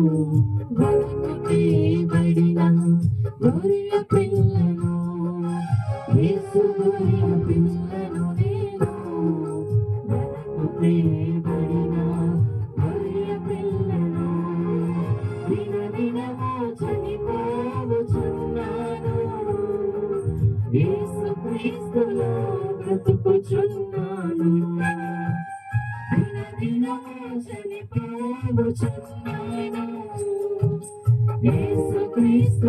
వరకు తీయబడిన గొర్రె పిల్లను యేసు గొర్రె పిల్లను నేను వరకు తీయబడిన గొర్రె పిల్లను దిన దినము చనిపోవచున్నాను యేసు క్రీస్తులో బ్రతుకుచున్నాను దిన దినము చనిపోవచున్నాను యేసు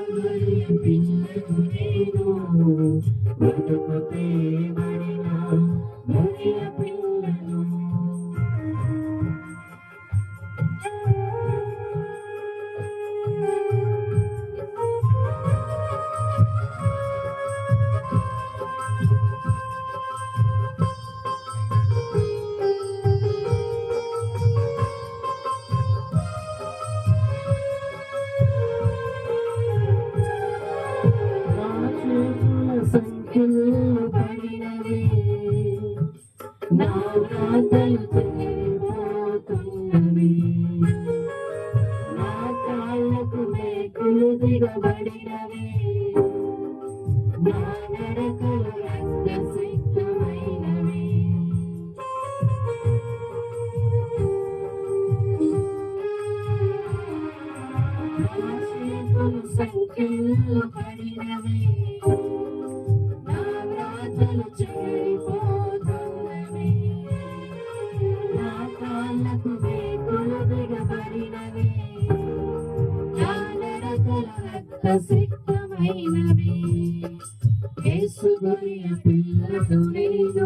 సంఖ్యలు పడినవి నా వ్రాతలు చెడిపోతున్నవి నా కాళ్ళకు దిగబడినవి యేసు నేను